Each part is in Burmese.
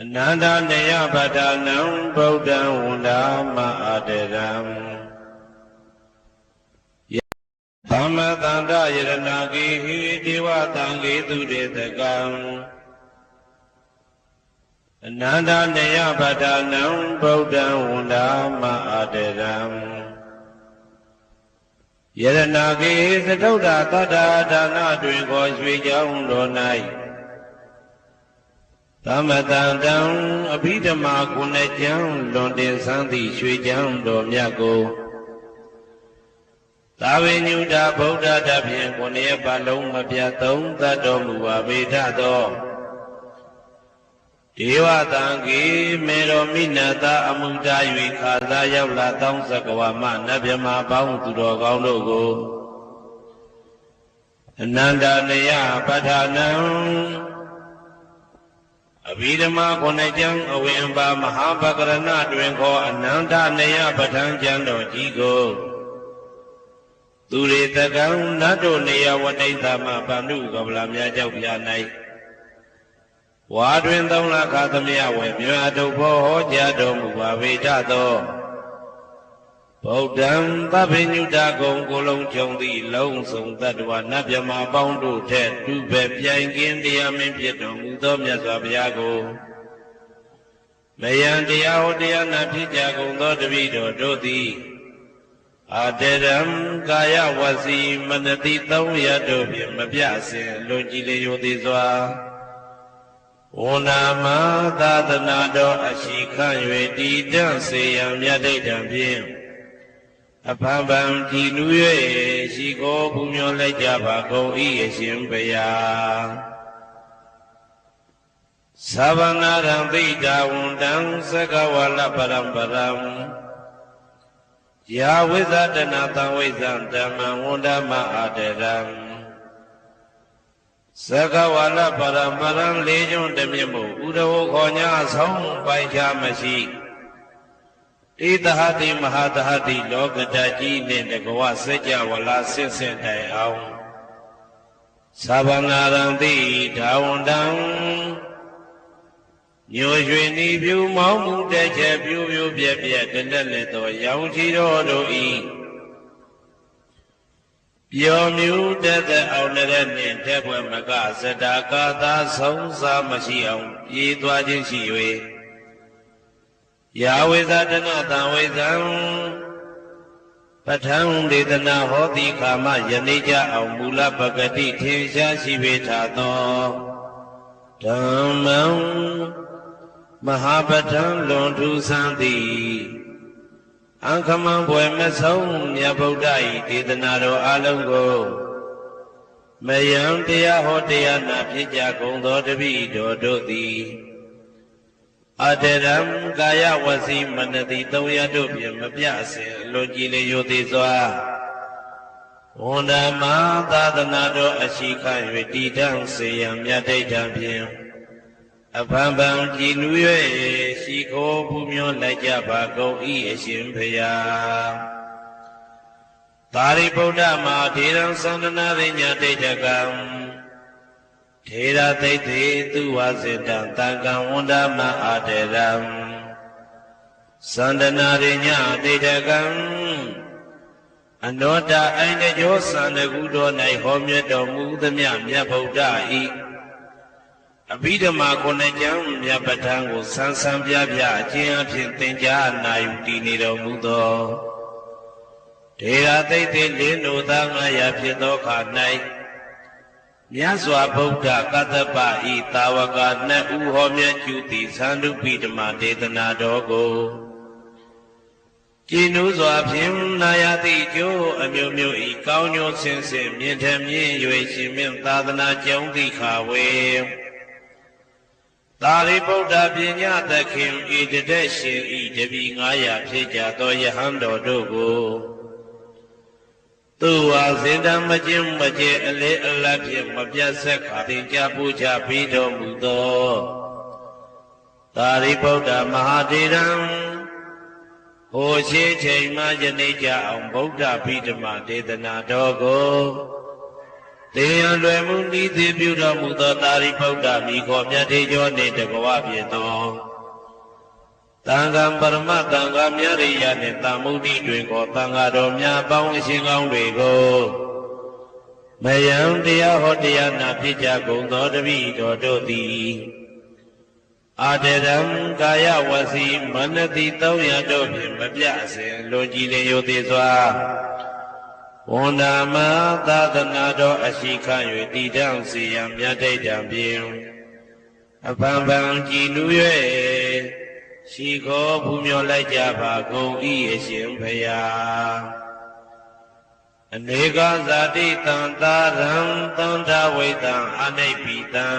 အနန္တနေယပတ္ထာနံဗုဒ္ဓံဝန္ဒာမအာတရံသမ္မတန္တယရဏဂေဟိဒေဝတံဂေသူတေတကံအနန္တနေယပတ္ထာနံဗုဒ္ဓံဝန္ဒာမအာတရံယရဏဂေသတုဒ္ဓတတ္တာဒါနတွင်ခေါ်ရွှေကြောင်းတော်၌ သမတန်တံအဘိဓမ္မာကုဏကျမ်းလွန်တင်ဆန်းသည့်ရွှေကျမ်းတော်မြတ်ကိုသာဝေညုတာဗုဒ္ဓတဖြင့်ကိုယ်ရဲ့ပါလုံးမပြတ်သုံးသတ်တော်မူပါဗေဒသောဒေဝတံကေမေတော်မိနတာအမှုတာ၍ခါသာရောက်လာတောင်းစကဝမနတ်မြမပေါင်းသူတော်ကောင်းတို့ကိုအနန္တနယပဋ္ဌာနံ အဘိဓမ္မာခုနှစ်ကျမ်းအဝင်ပါမဟာပကရဏတွင်ခေါ်အနန္တနယပဋ္ဌာန်းကျမ်းတော်ကြီးကိုသူရေတကံနတ်တို့နေယဝတိသမဗန္ဓုကပလာများကြောက်ပြ၌ဝါတွင်သုံးလခါသမယဝေမြတ်ထုတ်ဖို့ဟောကြားတော်မူပါဝေဒသော ဗုဒ္ဓံသဗ္ဗညုတကုံကိုလုံးခြုံသည့်လုံးစုံတ attva နတ်မြမပေါင်းတို့ထက်သူပဲပြိုင်ကင်းတရားမင်းဖြစ်တော်မူသောမြတ်စွာဘုရားကိုမယံတရားဟောတရားနာဖြစ်ကြကုန်သောတပည့်တော်တို့သည်အာတရံကာယဝစီမနတိသုံးရတို့ဖြင့်မပြစင်လွန်ကြည်လေယောသည်စွာဝန္နာမသာသနာတော်အရှိခံ၍တည်တံ့စေရန်မြတ်ဒိဋ္ဌံဖြင့် အဖန်ပံကြည်နူး၍ရှိကိုပူမျောလိုက်ကြပါကုန်၏အရှင်ဘုရားသဗ္ဗနာရံသိတာဝန္တံသကဝလပရံပရံယာဝိဇဒနာတံဝိဇံဓမ္မံဝန္ဒမအာတရံသကဝလပရံပရံလေးကျွန်းတမြင့်မို့ဥဒဝခေါ်ညာဆုံးပိုင်ချမရှိ ဣသဟတိမဟာသဟတိလောကဓာကြီးနှင့်တကဝစัจ java လာဆင့်ဆင့်တိုင်အောင်သဗ္ဗနာရံတိဒါဝန္တံညိုရွှေနီပြူမောင်းမှုတဲ့ချက်ပြူပြူပြက်ပြက်တလက်လက်သောရောင်ချီတော်တို့ဤပျော်မြူတဲ့တဲ့အောင်တဲ့နှင့်တဲ့ဘွယ်မကစတာကာသာဆုံးစားမရှိအောင်ပြေးသွားခြင်းရှိ၍ ယာဝေဇတနာတံဝေဇံပဋ္ဌံဒေသနာဟောတိခာမယနေ့ကြအောင်မူလပဂတိထင်ရှားရှိပေထာသောဓမ္မံမဟာပဋ္ဌံလွန်ထူးဆန်းသည်အခမံဘွယ်မဆုံးမြတ်ဗုဒ္ဓ၏ဒေသနာတော်အလုံးကိုမယံတရားဟောတရားနာဖြစ်ကြကုန်သောတပည့်တော်တို့သည် အတရံကာယဝစီမနတိသုံးရတို့ဖြင့်မပြအစဉ်အလွန်ကြည်လေရိုသေးစွာဝန္ဒမသာသနာတော်အရှိခံ၍တည်တံ့စေရန်မြတ်ဒိဋ္ဌံဖြင့်အဖန်ဖန်ကြည်နူး၍ရှိခိုးပူမျောလိုက်ကြပါကုန်၏အရှင်ဖျားသာရိပုတ္တမဟာထေရံသန္တနာရိညာဒိဋ္ဌကံ ထေရသိတ္တိသူဝါစေတံတံကံဝန္ဒမအာတေရံသန္တနာရိညာဒိဋ္ဌကံအနောတအိုင်တကြောသန္တကုတော်၌ဟောမြတ်တော်မူသမျှမြတ်ဗုဒ္ဓဤအဘိဓမ္မာခုနှစ်ကျမ်းမြတ်ပဋ္ဌာန်းကိုဆန်းဆန်းပြပြအကျဉ်းအဖြစ်သင်ကြားနာယူတည်နေတော်မူသောဒေရသိတ္တိလင်းတို့သာငါရဖြစ်သောခါ၌ မြတ်စွာဘုရားကတ္တပဤတာဝကနှစ်ဦးဟောမြတ်ကျူသည်သန္ဓုပိဓမ္မာဒေသနာတော်ကိုကြည်နူးစွာဖြင့်နာယတိကျိုးအမျိုးမျိုးဤကောင်းကျိုးဆင်းဆင်းမြင့်ထမြင့်၍ရှင်မြင့်သာသနာကျောင်းတိခါဝေသာရိပုတ္တပညာသခင်ဤတတဲ့ရှင်ဤတပည့်900ဖြစ်ကြသောယဟန်တော်တို့ကို သူဝါစင်တမကျင်းမကျဲအလေအလတ်ဖြင့်မပြတ်ဆက်ခါတင်ကြပူချပြီးတော်မူသောသာရိပုတ္တမဟာတေရံဟိုရှိချိန်မှယနေ့ကြအောင်ဗုဒ္ဓဘိဓမ္မာဒေသနာတော်ကိုတေယံလွယ်မှုဤသည်ပြုတော်မူသောတာရိပုတ္တမိခောမြတ်ထေကျော်နှင့်တကဝဖြစ်သော တန်ခါပရမတန်ခါမြရိယနှင့်တမုဒ္ဒိတွင်ကိုတန်ခါတော်များပေါင်းအရှင်ကောင်းတွေကိုမယံတရားဟောတရားနာဖြစ်ကြကုန်သောတပိတော်တို့သည်အာတရံကာယဝစီမနတိ300တို့ဖြင့်မပြစဉ်လွန်ကြည်လင်ယုသေးစွာဝန္ဒာမသာသနာတော်အရှိခံ၍တည်တောင်စီရန်မြတ်တိတ်တံဖြင့်အပံပံကြည်နူ၍ ရှိခေါ်ဘူးမြော်လိုက်ကြပါကုန်၏အရှင်ဖရာအနေကဇာတိတံသာရံသန္တာဝိတံအနိပိတံ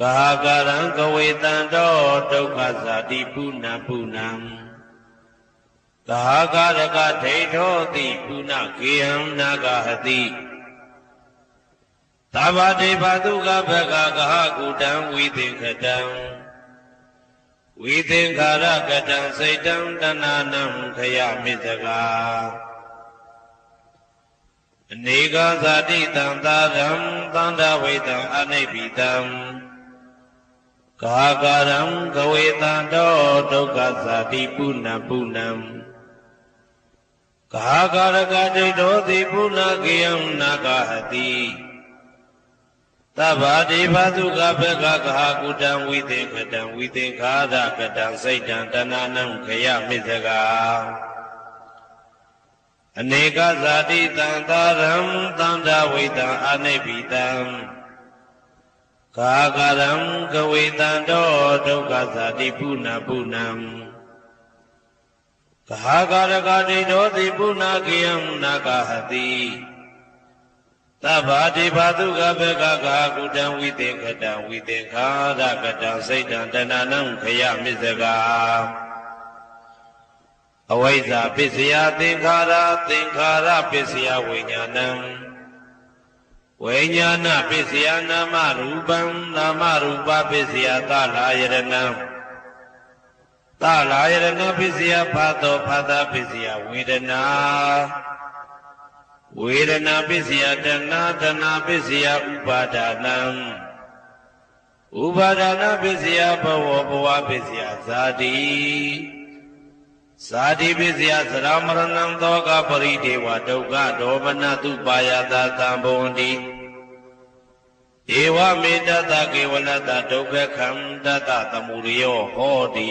ကာကရံကဝေတံတောဒုက္ခဇာတိပုဏ္ဏပုဏ္ဏံကာကာရကဒိဋ္ဌောတိပုဏ္ဏကေယံနာဂဟတိသဗ္ဗတေဘသုကဘဂကဟကုတံဝိသင်္ခတံ ဝိသင်္ခာရကတံစိတ်တံတဏနံခယမိတကာအနေကဇာတိတံသာရံသန္တာဝိတံအနိပိတံကာကာရံကဝေတံတောဒုက္ခဇာတိပုဏ္ဏပုဏ္ဏံကာကာရကဒိဋ္ဌောတိပုဏ္ဏကေယံနာဂဟတိ သဗ္ဗတိဘာသုကဘကကဟာကုတံဝိသင်္ခတံဝိသင်္ခာရကတံစိတ်တံတဏနံခယမိစ္ဆကာအနေကဇာတိတံသာရံသန္တာဝိတံအနိပိတံကာကရံကဝေတံတောဒုက္ခဇာတိပုဏ္ဏပုဏ္ဏံကာကာရကတိတောတိပုဏ္ဏကေယံနာဂဟတိ သဗ္ဗတိဘာတုကဘေကကာကုတံဝိသင်္ခတံဝိသင်္ခာရကတံစိတ်တံတဏနံခယမစ္စကာအဝိဇ္ဇာပစ္စယသင်္ခါရသင်္ခါရပစ္စယဝိညာဏံဝိညာဏပစ္စယနာမရူပံနာမရူပပစ္စယသလာယရဏံသလာယရဏပစ္စယဖာသောဖာသာပစ္စယဝေဒနာ ဝေဒနာပစ္စယတဏတဏပစ္စယဥပါဒနာဥပါဒနာပစ္စယဘဝဘဝပစ္စယဇာတိဇာတိပစ္စယသရမရဏံသောကပရိဒေဝဒုက္ခဒေါမနတုပါယတာသံဘဝန္တိဧဝမေတ္တကေဝလတ္တဒုက္ခခန္တတသမုရိယောဟောတိ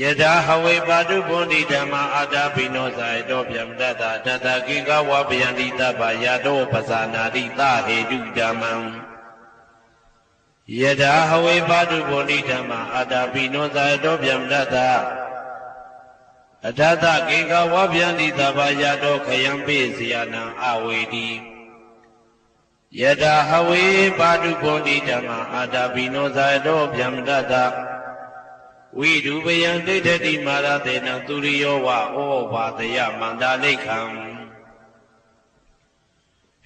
ယထာဟဝေပါတုဗုဒ္ဓိဓမ္မာအာတာပိနောဇာယတောဗျမတတတတကိကဝဗယန္တိတပ္ပယတောပဇာနာတိသဟေတုဓမ္မံယထာဟဝေပါတုဗုဒ္ဓိဓမ္မာအာတာပိနောဇာယတောဗျမတတအထသကိကဝဗယန္တိတပ္ပယတောခယံပိစီယနံအဝေတိယထာဟဝေပါတုဗုဒ္ဓိဓမ္မာအာတာပိနောဇာယတောဗျမတတ ဝိဒုပယံဒိဋ္ဌတိမာရတေနသူရိယောဝဩဘာတယမန္တာလိခံ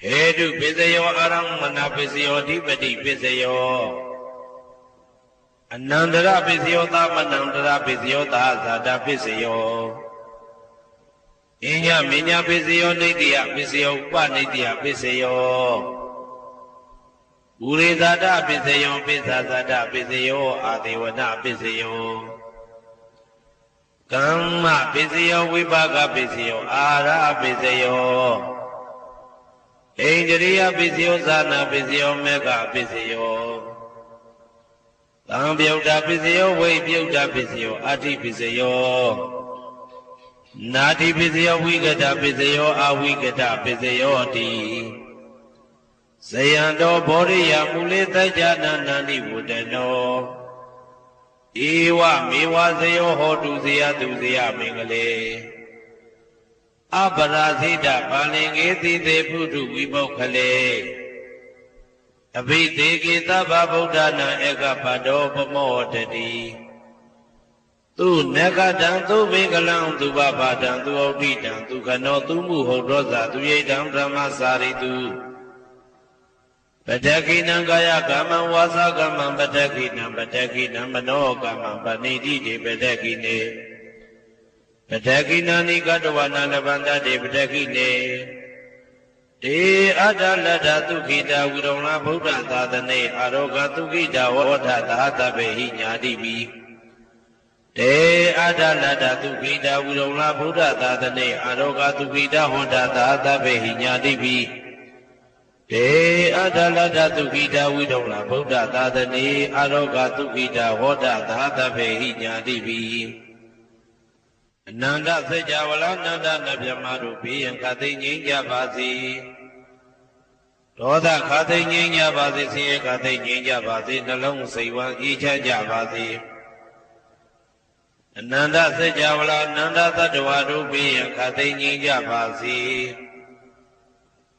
ဟေတုပစ္စယောအာရမဏပစ္စယောဓိပတိပစ္စယောအနန္တရပစ္စယောသမနန္တရပစ္စယောသာဇာတာပစ္စယောအညမညာပစ္စယောနေတိယပစ္စယောဥပနေတိယပစ္စယော ဥရိဇာတပစ္စယောပစ္ဆာဇာတပစ္စယောအာဒေဝနပစ္စယောကမ္မပစ္စယောဝိပါကပစ္စယောအာရပစ္စယောဣန္ဒြိယပစ္စယောဇာနာပစ္စယောမေဃပစ္စယောသံပြုတ်တာပစ္စယောဝိပြုတ်တာပစ္စယောအာတိပစ္စယောနာတိပစ္စယောဝိကတပစ္စယောအဝိကတပစ္စယောတိ ဇယံတော်ဘောရိယမူလေတကြနာနန္တိဝတ္တနောဧဝမေဝဇယောဟောတုဇယတုဇယမင်္ဂလေအပရာဇိတပါလင်္ကေတိတေဖုထုဝိပုခလေအဘိသေကေသဗ္ဗဗုဒ္ဓနာဧကပတောပမောတတိသူနဂတံသူဘေကလံသူဘဘာတံသူဩဋိတံသူခနောသူမှုဟောဒောဇာသူယိတံဓမ္မစာရိတု ပတကိနံကာယကမ္မဝါစာကမ္မပတကိနံပတကိနံမနောကမ္မပဏိတိတိပတကိနေပတကိနာနိကတဝနာလဗန္တတိပတကိနေတေအတ္တလတ္တသုခိတာဝိရုံလာဗုဒ္ဓသာသနေအာရောဂသုခိတာဝဋ္ဌသာသဗ္ဗေဟိညာတိပိတေအတ္တလတ္တသုခိတာဝိရုံလာဗုဒ္ဓသာသနေအာရောဂသုခိတာဝဋ္ဌသာသဗ္ဗေဟိညာတိပိ တေအတ္တလတ္တသုခိတာဝိရုံလာဗုဒ္ဓသာသနေအာရောဂသုခိတာဝဋ္ဌသာသဗ္ဗေဟိညာတိပိအနန္တစัจ java လာနန္ဒနဗျမတို့ဘေးရန်ခသိငြိမ်းကြပါစေဒေါသခသိငြိမ်းကြပါစေဆင်းရဲခသိငြိမ်းကြပါစေနှလုံးစိတ်ဝမ်းအေးချမ်းကြပါစေအနန္တစัจ java လာနန္ဒသတ္တဝါတို့ဘေးရန်ခသိငြိမ်းကြပါစေ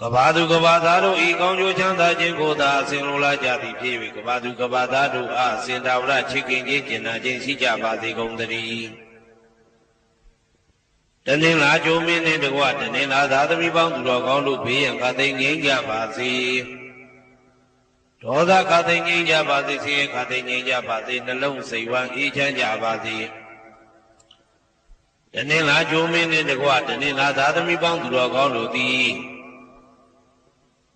ကဘာသူကဘာသားတို့ဤကောင်းကျိုးချမ်းသာခြင်းကိုသာအစဉ်လိုလားကြသည်ဖြစ်၍ကဘာသူကဘာသားတို့အားအစဉ်တော်ရချစ်ခင်ခြင်းကျင်နာခြင်းရှိကြပါစေကုန်သတည်းတနင်္လာကျိုးမင်းနှင့်တကွတနင်္လာသာသမီပေါင်းသူတော်ကောင်းတို့ဘေးရန်ခသိငြိမ်းကြပါစေဒေါသခသိငြိမ်းကြပါစေဆင်းရဲခသိငြိမ်းကြပါစေနှလုံးစိတ်ဝမ်းအေးချမ်းကြပါစေတနင်္လာကျိုးမင်းနှင့်တကွတနင်္လာသာသမီပေါင်းသူတော်ကောင်းတို့သည်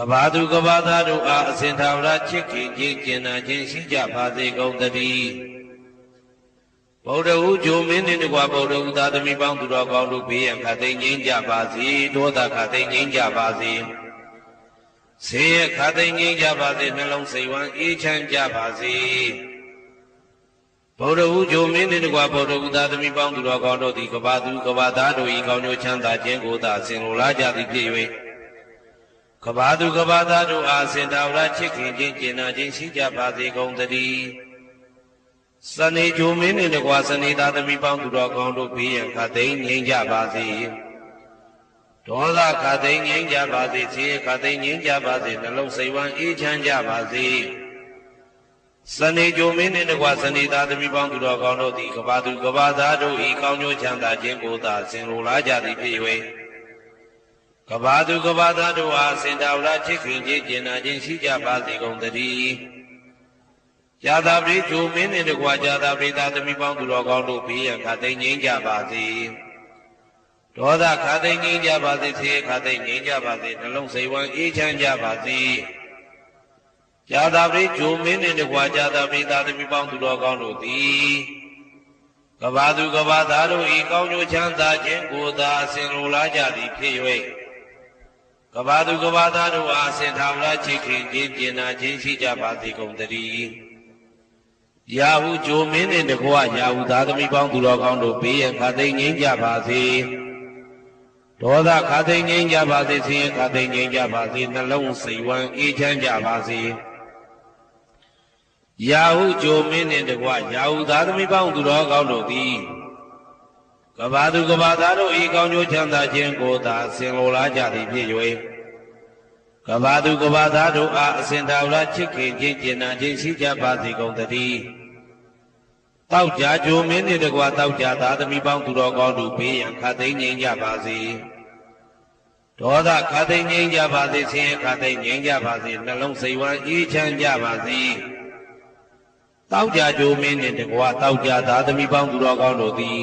ကဘာသူကဘာသားတို့အားအစဉ်သာဝရချစ်ခင်ခြင်းကျင်နာခြင်းရှိကြပါစေကုန်သတည်းဗုဒ္ဓဟူဂျုံမင်းနှင့်တကွာဗုဒ္ဓဟူသာသမီပေါင်းသူတော်ကောင်းတို့ဘေးရန်ခတ်သိမ်းငြိမ်းကြပါစေဒေါသခတ်သိမ်းငြိမ်းကြပါစေဆေးရခတ်သိမ်းငြိမ်းကြပါစေနှလုံးစိတ်ဝမ်းအေးချမ်းကြပါစေဗုဒ္ဓဟူဂျုံမင်းနှင့်တကွာဗုဒ္ဓဟူသာသမီပေါင်းသူတော်ကောင်းတို့သည်ကဘာသူကဘာသားတို့၏ကောင်းကျိုးချမ်းသာခြင်းကိုသာဆင်လိုလားကြသည်ဖြစ်၍ ကဘာသူကဘာသားတို့အားစင်တော်ရချစ်ခင်ခြင်းကျင်နာခြင်းရှိကြပါစေကုန်သတည်းစနေဂျိုမင်းနှင့်တကွာစနေသားသမီးပေါင်းသူတော်ကောင်းတို့ဘေးရန်ခတ်သိမ်းငြိမ်းကြပါစေဒေါသခတ်သိမ်းငြိမ်းကြပါစေဆင်းရဲခတ်သိမ်းငြိမ်းကြပါစေနှလုံးစိတ်ဝမ်းအေးချမ်းကြပါစေစနေဂျိုမင်းနှင့်တကွာစနေသားသမီးပေါင်းသူတော်ကောင်းတို့သည်ကဘာသူကဘာသားတို့ဤကောင်းကျိုးချမ်းသာခြင်းကိုသာဆင်လိုလားကြသည်ဖြစ်၍ ကဘာသူကဘာသားတို့အားစင်တော်ရာချစ်ခင်ခြင်းကျင်နာခြင်းရှိကြပါစေကုန်သတည်းဇာတာပရိဂျိုမင်းနှင့်တကွာဇာတာပရိသာသမီးပေါင်းသူတော်ကောင်းတို့ဘေးရန်ခတ်သိမ်းငြိမ်းကြပါစေဒေါသခတ်သိမ်းငြိမ်းကြပါစေဆေးခတ်သိမ်းငြိမ်းကြပါစေနှလုံးစိတ်ဝမ်းအေးချမ်းကြပါစေဇာတာပရိဂျိုမင်းနှင့်တကွာဇာတာပရိသာသမီးပေါင်းသူတော်ကောင်းတို့သည်ကဘာသူကဘာသားတို့ဤကောင်းကျိုးချမ်းသာခြင်းကိုသာအစဉ်လိုလားကြသည်ဖြစ်၍ ကဘာသူကဘာသားတို့အားအစဉ်ထာဝရချစ်ခင်ခြင်းပြင်နာခြင်းရှိကြပါစေကုန်သတည်းရာဟုဂျိုမင်းနှင့်တကွရာဟုသားသမီးပေါင်းသူတော်ကောင်းတို့ဘေးရန်ခါသိမ်းငြိမ်းကြပါစေဒေါသခါသိမ်းငြိမ်းကြပါစေဆင်းရဲခါသိမ်းငြိမ်းကြပါစေနှလုံးစိတ်ဝမ်းအေးချမ်းကြပါစေရာဟုဂျိုမင်းနှင့်တကွရာဟုသားသမီးပေါင်းသူတော်ကောင်းတို့သည် ကဘာသူကဘာသားတို့ဤကောင်းကျိုးချမ်းသာခြင်းကိုသာဆင်လိုလားကြသည်ဖြစ်၍ကဘာသူကဘာသားတို့အားအစဉ်တော်လာချစ်ခင်ခြင်းကျင်နာခြင်းရှိကြပါစေကုန်သတည်းတောက်ကြကြိုမင်းနှင့်တကွတောက်ကြသားသမီးပေါင်းသူတော်ကောင်းတို့ဘေးရန်ခတ်သိမ်းငြိမ်းကြပါစေဒေါသခတ်သိမ်းငြိမ်းကြပါစေဆင်းရဲခတ်သိမ်းငြိမ်းကြပါစေနှလုံးစိတ်ဝမ်းအေးချမ်းကြပါစေတောက်ကြကြိုမင်းနှင့်တကွတောက်ကြသားသမီးပေါင်းသူတော်ကောင်းတို့သည်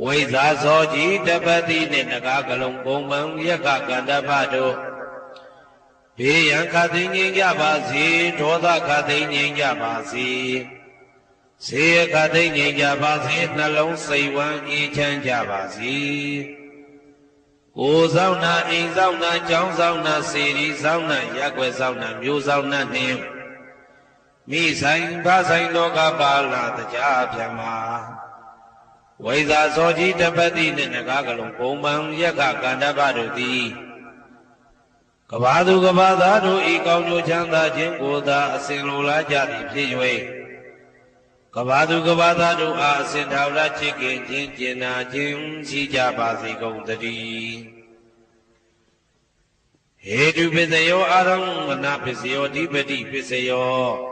ဝိဇာဇောကြီးတပတိနှင့်နဂါကလုံးပုံမှန်ယက္ခကန္တပတို့ဘေးရန်ခသိငြိမ်းကြပါစေဒေါသခသိငြိမ်းကြပါစေဆေယခသိငြိမ်းကြပါစေနှလုံးစိတ်ဝမ်းအေးချမ်းကြပါစေကိုယ်ဆောင်နာအိမ်ဆောင်နာကျောင်းဆောင်နာစေရီဆောင်နာရက်ွယ်ဆောင်နာမျိုးဆောင်နာနှင့်မိဆိုင်ဖဆိုင်လောကပါလာတရားပြမှာ ဝိဇာဇောကြီးတပတိနှင့်ငကားကလုံးပုံမှန်ယက္ခကန္တပတို့သည်ကဘာသူကဘာသားတို့ဤကောင်းကျိုးချမ်းသာခြင်းကိုသာအစဉ်လိုလားကြသည်ဖြစ်၍ကဘာသူကဘာသားတို့အားအစဉ်တော်လာချစ်ခင်ခြင်းကျင်နာခြင်းရှိကြပါစေကုန်သတည်းဟေတုပစ္စယောအာရမဏပစ္စယောဓိပတိပစ္စယောအ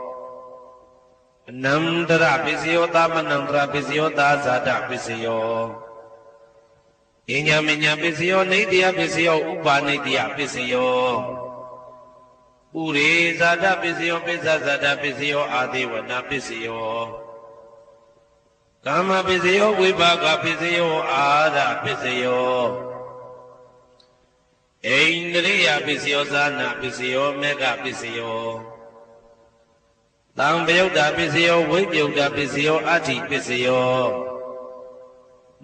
နန္တရပစ္စယောသမနန္တရပစ္စယောသာဇာတပစ္စယောအညာမညာပစ္စယောနေတယပစ္စယောဥပါနေတယပစ္စယောဥရေဇာတပစ္စယောပိစ္ဆဇာတပစ္စယောအာသေဝနာပစ္စယောကာမပစ္စယောဝိပါကပစ္စယောအာရပစ္စယောဣန္ဒြိယပစ္စယောဇာနာပစ္စယောမေဃပစ္စယော တံပယုတ်တာပစ္စယောဝိပယုတ်တာပစ္စယောအဋ္ဌိပစ္စယော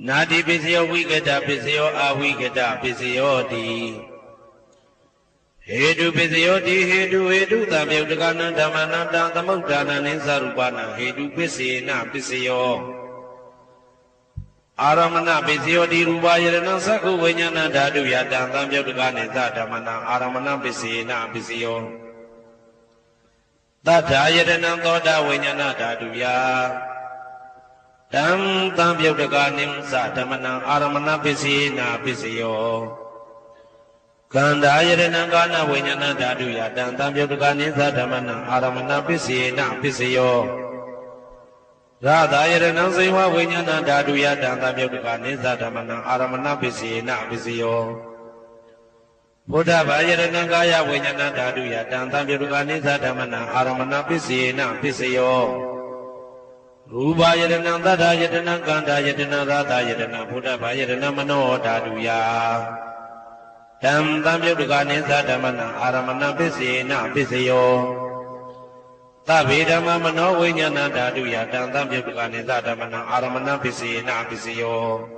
နာတိပစ္စယောဝိကတပစ္စယောအဝိကတပစ္စယောတိဟေတုပစ္စယောတိဟေတုဟေတုတံပယုတ်တကနံဓမ္မနံတံသမုဒ္ဒါနံနိသရူပနံဟေတုပစ္စေနပစ္စယောအာရမဏပစ္စယောတိရူပယရဏသက္ခုဝိညာဏဓာတုယတံသံပယုတ်တကနိသဓမ္မနံအာရမဏပစ္စေနပစ္စယော တထာယတနံသောတာဝိညာဏဓာတုယတံတံပြုတ်တကနိသဓမ္မနံအာရမဏပစ္စေနာပစ္စယောကန္တာယတနံကာနဝိညာဏဓာတုယတံတံပြုတ်တကနိသဓမ္မနံအာရမဏပစ္စေနာပစ္စယောရာသာယရဏံစေဝဝိညာဏဓာတုယတံတံပြုတ်တကနိသဓမ္မနံအာရမဏပစ္စေနာပစ္စယော ဘုဒ္ဓဘာယရဏကာယဝိညာဏဓာတုယတံတံပြုကနိသဓမ္မနံအာရမဏပစ္စေနပစ္စယောရူပယရဏံသတ္တယတနံကန္တာယတနံရာသယတနံဘုဒ္ဓဘာယရဏမနောဓာတုယတံတံပြုကနိသဓမ္မနံအာရမဏပစ္စေနပစ္စယောသဗ္ဗေဓမ္မမနောဝိညာဏဓာတုယတံတံပြုကနိသဓမ္မနံအာရမဏပစ္စေနပစ္စယော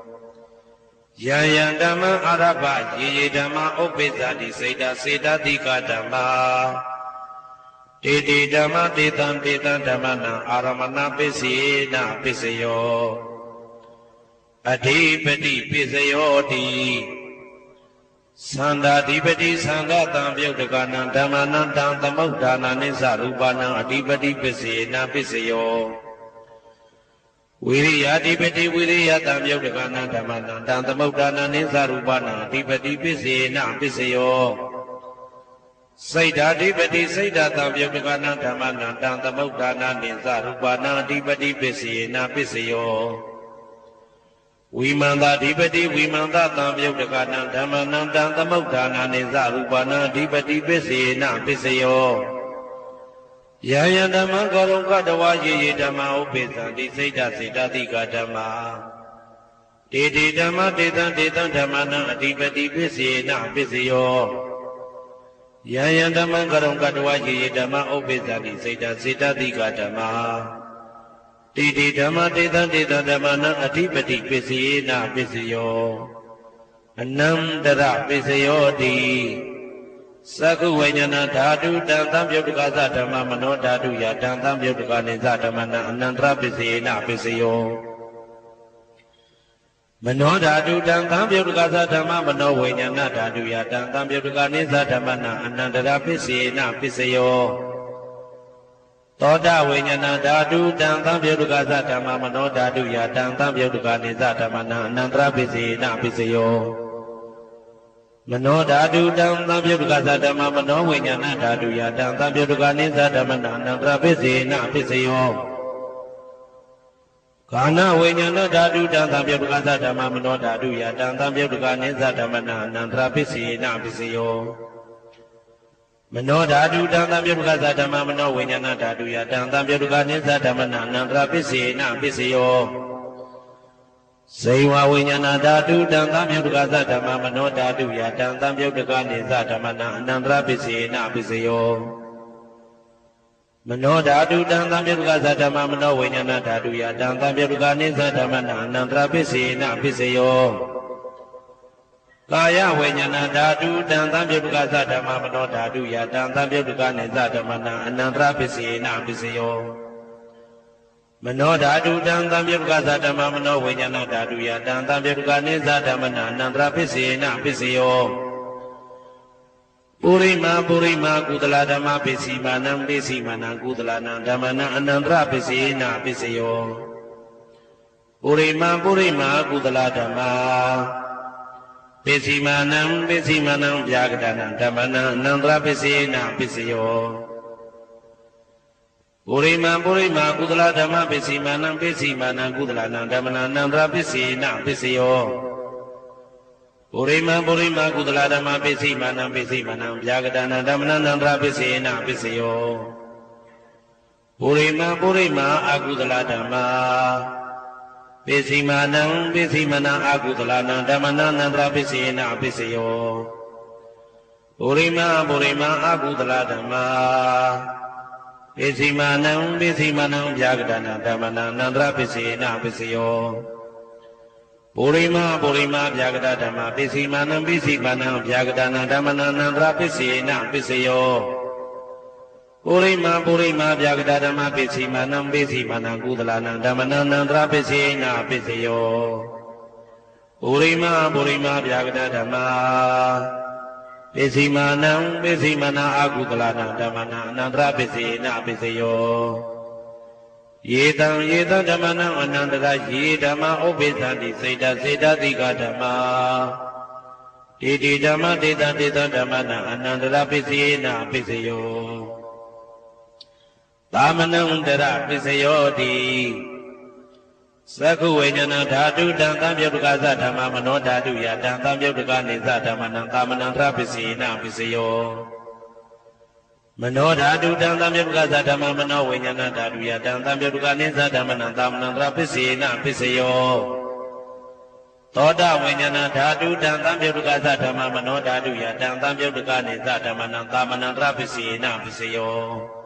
ယံယံဓမ္မအာရဘယေယေဓမ္မဥပ္ပိသတိစေတစေတတိကဓမ္မတေတိဓမ္မတေတံတေတံဓမ္မနံအာရမဏပစ္စေနပစ္စယောအဓိပတိပစ္စယောတိသန္တာဓိပတိသံဃတံပြုတ်တကနံဓမ္မနံတံသမုဋ္ဌာနာနိစ္စရူပနံအဓိပတိပစ္စေနပစ္စယော ဝိရိယအဓိပတိဝိရိယတံမြုပ်တကနာဓမ္မနံတံသမုဒ္ဒါနနိသရူပနာအဓိပတိပစ္စေနပစ္စယောစိတ်ဓာအဓိပတိစိတ်ဓာတံမြုပ်တကနာဓမ္မနံတံသမုဒ္ဒါနနိသရူပနာအဓိပတိပစ္စေနပစ္စယောဝိမန္တာဓိပတိဝိမန္တသံပြုတ်တကနံဓမ္မနံတံသမုဋ္ဌာနာနိသရူပနာဓိပတိပစ္စေနပစ္စယော ယယဓမ္မကရုံကတဝရေရေဓမ္မဥပိသံတိစိတ်တစေတတိကဓမ္မာတေတိဓမ္မတေတံတေတံဓမ္မနံအဓိပတိပစ္စေနပစ္စယောယယဓမ္မကရုံကတဝရေရေဓမ္မဥပိသံတိစိတ်တစေတတိကဓမ္မာတိတိဓမ္မတေတံတေတံဓမ္မနံအဓိပတိပစ္စယေနပစ္စယောအနန္တရပစ္စယောတိ သကုဝိညာဏဓာတုတံသံပြုတ်တကသဓမ္မမနောဓာတုယတံသံပြုတ်တကနေသဓမ္မနံအနန္တရပစ္စယေနပစ္စယောမနောဓာတုတံသံပြုတ်တကသဓမ္မမနောဝိညာဏဓာတုယတံသံပြုတ်တကနေသဓမ္မနံအနန္တရပစ္စယေနပစ္စယောသောတာဝိညာဏဓာတုတံသံပြုတ်ကသဓမ္မမနောဓာတုယတံသံပြုတ်ကနေသဓမ္မနံအနန္တရပိစေနပိစယော မနောဓာတုတံသံပြုတ်ကသဓမ္မမနောဝိညာဏဓာတုယတံသံပြုတ်ကနေသဓမ္မနံအနန္တရပိစေနပိစယောကာနဝိညာဏဓာတုတံသံပြုတ်ကသဓမ္မမနောဓာတုယတံသံပြုတ်ကနေသဓမ္မနံအနန္တရပိစေနပိစယောမနောဓာတုတံသံပြုတ်ကသဓမ္မမနောဝိညာဏဓာတုယတံသံပြုတ်ကနိသဓမ္မနာအနန္တရပစ္စေနပစ္စယော ဇိဝဝိညာဏဓာတုတံသံပြုတ်ကသဓမ္မမနောဓာတုယတံသံပြုတ်ကနိသဓမ္မနာအနန္တရပစ္စေနပစ္စယောမနောဓာတုတံသံပြုတ်ကသဓမ္မမနောဝိညာဏဓာတုယတံသံပြုတ်ကနိသဓမ္မနာအနန္တရပစ္စေနပစ္စယောကာယဝိညာဏဓာတုတံသံပြုတ်ကသဓမ္မမနောဓာတုယတံသံပြုတ်ကနေသဓမ္မနာအနန္တရပစ္စေနပစ္စယော မနောဓာတုတံသံပြုတ်ကသဓမ္မမနောဝိညာဏဓာတုယတံသံပြုတ်ကနေသဓမ္မနာအနန္တရပစ္စေနပစ္စယောပုရိမာပုရိမာကုသလဓမ္မပစ္စည်းမာနံပစ္စည်းမာနံကုသလနံဓမ္မနံအနန္တရပစ္စေနပစ္စယောပုရိမာပုရိမာကုသလဓမ္မာပစ္စည်းမာနံပစ္စည်းမာနံဗျာကတနံဓမ္မနံအနန္တရပစ္စေနပစ္စယော ပုရိမံပုရိမာကုသလဓမ္မပစ္စည်းမာနံပစ္စည်းမာနံကုသလနံဓမ္မနံအနန္တရပစ္စေနပစ္စယောပုရိမံပုရိမာကုသလဓမ္မပစ္စည်းမာနံပစ္စည်းမာနံဗျာကတနံဓမ္မနံအနန္တရပစ္စေနပစ္စယောပုရိမံပုရိမာအကုသလဓမ္မာပစ္စည်းမာနံပစ္စည်းမနံအကုသလနံဓမ္မနံနန္တရပစ္စေနပစ္စယောပုရိမပုရိမအကုသလဓမ္မာ ပစ္စည်းမာနံပစ္စည်းမနံဗျာကတနာဓမ္မနံနန္တရပစ္စေနပစ္စယောပုရိမပုရိမဗျာကတဓမ္မပစ္စည်းမာနံပစ္စည်းမနံဗျာကတနာဓမ္မနံနန္တရပစ္စေနပစ္စယောပုရိမာပုရိမာဗျာကတဓမ္မပစ္စည်းမာနံပစ္စည်းမာနံကုသလနံဓမ္မနံနန္တရပစ္စေနပစ္စယောပုရိမာပုရိမာဗျာကတဓမ္မ ပစ္စည်းမာနံပစ္စည်းမာနအကုသလနံဓမ္မနံအနန္တရပစ္စေနပစ္စယောယေတံယေတံဓမ္မနံအနန္တရယေဓမ္မဥပ္ပိသတိစေတစေတတိကဓမ္မတိတိဓမ္မတေတံတေတံဓမ္မနံအနန္တရပစ္စေနပစ္စယောသာမဏံတရပစ္စယောတိ သက္ခုဝိညာဏဓာတုတံသံပြုတ်ကသဓမ္မမနောဓာတုယတံသံပြုတ်ကနေသဓမ္မနံသာမဏံတရပစ္စေနပစ္စယောမနောဓာတုတံသံပြုတ်ကသဓမ္မမနောဝိညာဏဓာတုယတံသံပြုတ်ကနေသဓမ္မနံသာမဏံတရပစ္စေနပစ္စယောသောတာဝိညာဏဓာတုတံသံပြုတ်ကသဓမ္မမနောဓာတုယတံသံပြုတ်ကနေသဓမ္မနံသာမဏံတရပစ္စေနပစ္စယော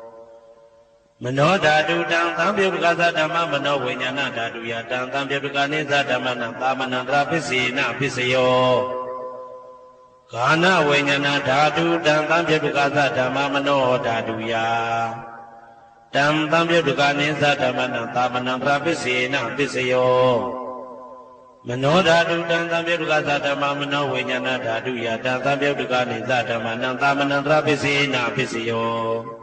မနောဓာတုတံသံပြုတ်ကသဓမ္မမနောဝိညာဏဓာတုယတံသံပြုတ်ကနိသဓမ္မနံသာမဏံတရာပစ္စေနပစ္စယောဂာနဝိညာဏဓာတုတံသံပြုတ်ကသဓမ္မမနောဓာတုယတံသံပြုတ်ကနိသဓမ္မနံသာမဏံတရာပစ္စေနပစ္စယောမနောဓာတုတံသံပြုတ်ကသဓမ္မမနောဝိညာဏဓာတုယတံသံပြုတ်ကနိသဓမ္မနံသာမဏံတရာပစ္စေနပစ္စယော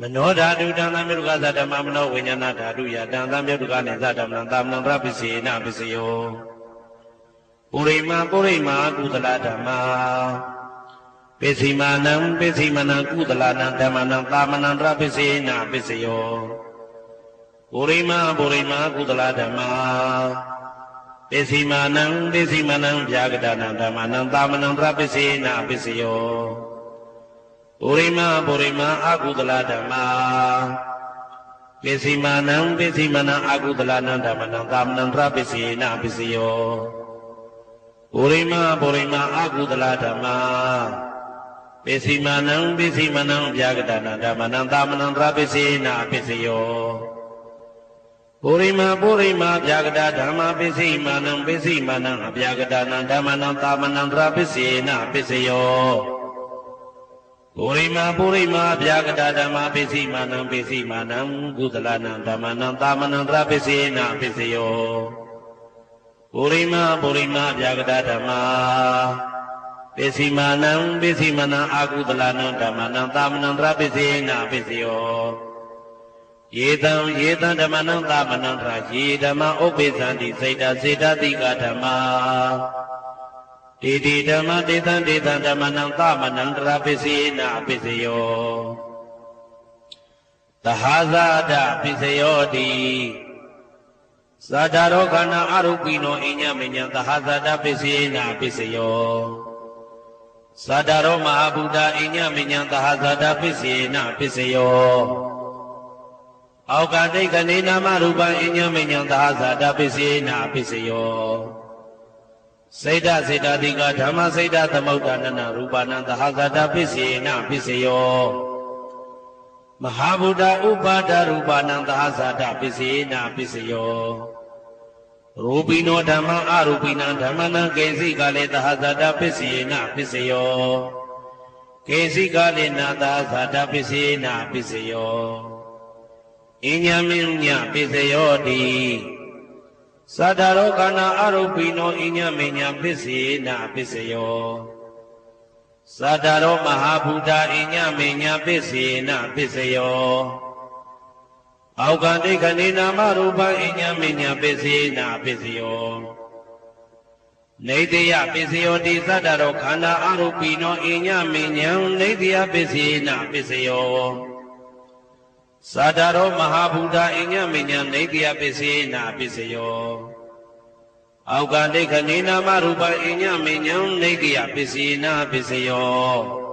မနောဓာတုတံသံပြုတ်တကသဓမ္မမနောဝိညာဏဓာတုယတံသံပြုတ်တကနိသဓမ္မနံသာမဏံတရပစ္စေနပစ္စယောပုရိမာပုရိမာကုသလဓမ္မာပိစိမာနံပိစိမနံကုသလနံဓမ္မနံသာမဏံတရပစ္စေနပစ္စယောပုရိမာပုရိမာကုသလဓမ္မာပိစိမာနံပိစိမနံဗျာဂဒနာဓမ္မနံသာမဏံတရပစ္စေနပစ္စယော ပုရိမာပုရိမာအကုသလဓမ္မာပိစိမာနံပိစိမနံအကုသလနံဓမ္မနံသာမဏံတရပစ္စေနပစ္စယောပုရိမာပုရိမာအကုသလဓမ္မာပိစိမာနံပိစိမနံဗျာဂဒနာဓမ္မနံသာမဏံတရပစ္စေနပစ္စယောပုရိမာပုရိမာဗျာဂဒဓမ္မပိစိမာနံပိစိမာနံအဗျာဂဒနာဓမ္မနံသာမဏံတရပစ္စေနပစ္စယော ပုရိမာပုရိမာဗျာဂဒဓမ္မပိစိမာနံပိစိမာနံကုသလနံဓမ္မနံသာမဏံတရပစ္စေနပစ္စယောပုရိမာပုရိမာဗျာဂဒဓမ္မပိစိမာနံပိစိမာနံအာကုသလနံဓမ္မနံသာမဏံတရပစ္စေနပစ္စယောယေတံယေတံဓမ္မနံသမနံထယေဓမ္မဥပ္ပေသံတိစိတ်တစေတတိကဓမ္မာ တေတိဓမ္မတေတံတေတံဓမ္မနံသမနံတရပစ္စေနပစ္စယောသဟာဇာတပစ္စယောတိသာဓာရောခန္ဓာအရုပိနောအညမညံသဟာဇာတပစ္စေနပစ္စယောသာဓာရောမဟာဗုဒ္ဓအညမညံသဟာဇာတပစ္စေနပစ္စယောအောက်ကတိတ်ကနေနာမရူပံအညမညံသာဇာတပစ္စေနာပစ္စယော စေတစေတတိကဓမ္မစေတသမုဒ္ဒနနရူပနံသာဇာတပစ္စေနာပစ္စယောမဟာဗုဒ္ဓဥပါဒရူပနံသာဇာတပစ္စေနာပစ္စယောရူပိနောဓမ္မအရူပိနံဓမ္မနံကေစီကလေသာဇာတပစ္စေနာပစ္စယောကေစီကလေနာသာဇာတပစ္စေနာပစ္စယောအညမင်းညပိစယောတိ သတ္တရောကနာအရုပိနောအညမင်းညပိစေနာပိစယောသတ္တရောမဟာဗုဒ္ဓအညမင်းညပိစေနာပိစယောအောက်ကတိခဏိနာမရူပအညမင်းညပိစေနာပိစယောနေတယပိစယောတိသတ္တရောခန္ဓာအရုပိနောအညမင်းညနေတယပိစေနာပိစယော သာတာရောမဟာဗုဒ္ဓအညမညနေတယပစ္စေနာပစ္စယောအောက်ကဒိဋ္ဌနေနာမရူပအညမညနေတယပစ္စေနာပစ္စယော